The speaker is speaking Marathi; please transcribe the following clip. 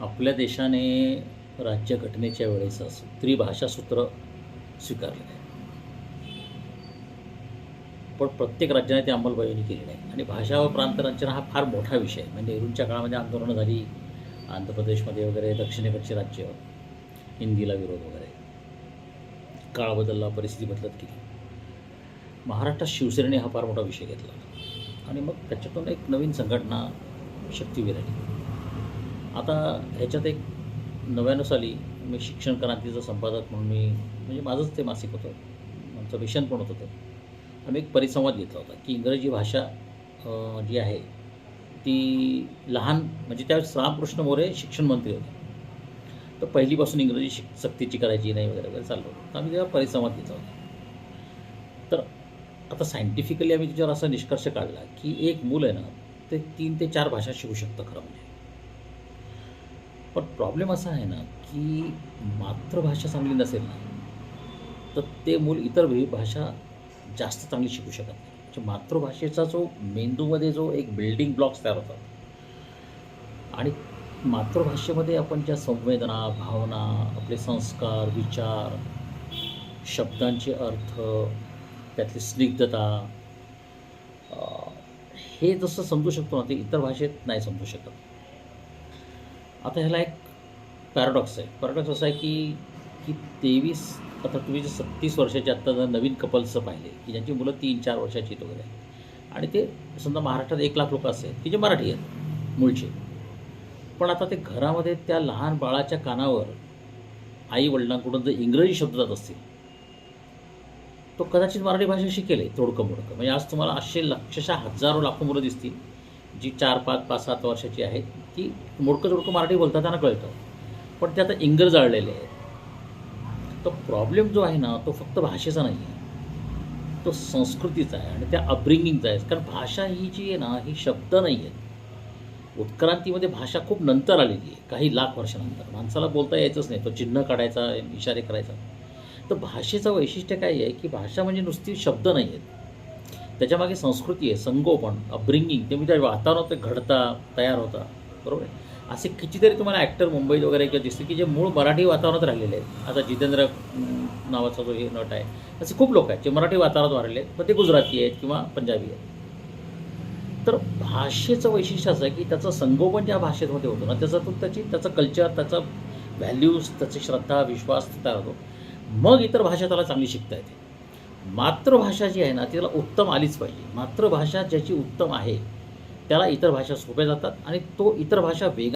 आपल्या देशाने राज्यघटनेच्या वेळेस त्रिभाषा सूत्र स्वीकारलेलं आहे पण प्रत्येक राज्याने ती अंमलबजावणी केली नाही. आणि भाषा व प्रांतरचना हा फार मोठा विषय आहे. म्हणजे नेहरूंच्या काळामध्ये आंदोलनं झाली आंध्र प्रदेशमध्ये वगैरे दक्षिणेकडचे राज्य हिंदीला विरोध वगैरे. काळ बदलला परिस्थिती बदलत गेली. महाराष्ट्रात शिवसेनेने हा फार मोठा विषय घेतला. आणि मग त्याच्यातून एक नवीन संघटना शक्ती विराली आता ह्याच्यात एक नव्याण्णव साली मी शिक्षण क्रांतीचं संपादक म्हणून मी म्हणजे माझंच ते मासिक होतं. आमचं मिशन पण होतं ते. आम्ही एक परिसंवाद घेतला होता की इंग्रजी भाषा जी आहे ती लहान म्हणजे त्यावेळेस रामकृष्ण मोरे शिक्षण मंत्री होते. तर पहिलीपासून इंग्रजी शिक सक्तीची करायची नाही वगैरे वगैरे चाललं होतं. तर आम्ही तेव्हा परिसंवाद घेतला होता. तर आता सायंटिफिकली आम्ही त्याच्यावर असा निष्कर्ष काढला की एक मूल आहे ना ते तीन ते चार भाषा शिकू शकतं खरं म्हणजे. पण प्रॉब्लेम असा आहे ना की मातृभाषा चांगली नसेल ना तर ते मूल इतर भाषा जास्त चांगली शिकू शकत नाही. म्हणजे मातृभाषेचा जो मेंदूमध्ये जो एक बिल्डिंग ब्लॉक्स तयार होतात. आणि मातृभाषेमध्ये आपण ज्या संवेदना भावना आपले संस्कार विचार शब्दांचे अर्थ त्यातली स्निग्धता हे जसं समजू शकतो ना ते इतर भाषेत नाही समजू शकत. आता ह्याला एक पॅराडॉक्स आहे. पॅराडॉक्स असा आहे की की तेवीस आता तुम्ही जे सत्तीस वर्षाचे आत्ता जर नवीन कपल्सचं पाहिले की ज्यांची मुलं तीन चार वर्षाची आहेत वगैरे. आणि ते समजा महाराष्ट्रात एक लाख लोक असेल की जे मराठी आहेत मूळचे. पण आता ते घरामध्ये त्या लहान बाळाच्या कानावर आई वडिलांकडून जर इंग्रजी शब्द जात असतील तो कदाचित मराठी भाषा शिकेल आहे तोडकं मोडकं. म्हणजे आज तुम्हाला असे लक्षशः हजारो लाखो मुलं दिसतील जी चार पाच पाच सात वर्षाची आहेत. की मोडकं जोडकं मराठी बोलता त्यांना कळतं. पण ते आता इंग्रज आळलेले आहेत. तो प्रॉब्लेम जो आहे ना तो फक्त भाषेचा नाही आहे तो संस्कृतीचा आहे आणि त्या अपब्रिंगिंगचा आहे. कारण भाषा ही जी आहे ना ही शब्द नाही आहेत उत्क्रांतीमध्ये भाषा खूप नंतर आलेली आहे. काही लाख वर्षानंतर. माणसाला बोलता यायचंच नाही. तो चिन्ह काढायचा इशारे करायचा. तर भाषेचं वैशिष्ट्य काय आहे की भाषा म्हणजे नुसती शब्द नाही आहेत त्याच्यामागे संस्कृती आहे संगोपन अपब्रिंगिंग ते म्हणजे वातावरणात ते घडता तयार होता. बरोबर आहे? असे कितीतरी तुम्हाला ॲक्टर मुंबईत वगैरे किंवा दिसते की जे मूळ मराठी वातावरणात राहिलेले आहेत. आता जितेंद्र नावाचा जो हे नट आहे असे खूप लोक आहेत जे मराठी वातावरणात वाढलेले आहेत पण ते गुजराती आहेत किंवा पंजाबी आहेत. तर भाषेचं वैशिष्ट्य असं आहे की त्याचं संगोपन ज्या भाषेमध्ये होतं ना त्याचा तो त्याची त्याचं कल्चर त्याचा व्हॅल्यूज त्याची श्रद्धा विश्वास तयार होतो मग इतर भाषा त्याला चांगली शिकता येते. मातृभाषा जी आहे ना तिला उत्तम आलीच पाहिजे. मातृभाषा ज्याची उत्तम आहे त्याला इतर भाषा सोप्या जातात आणि तो इतर भाषा वेग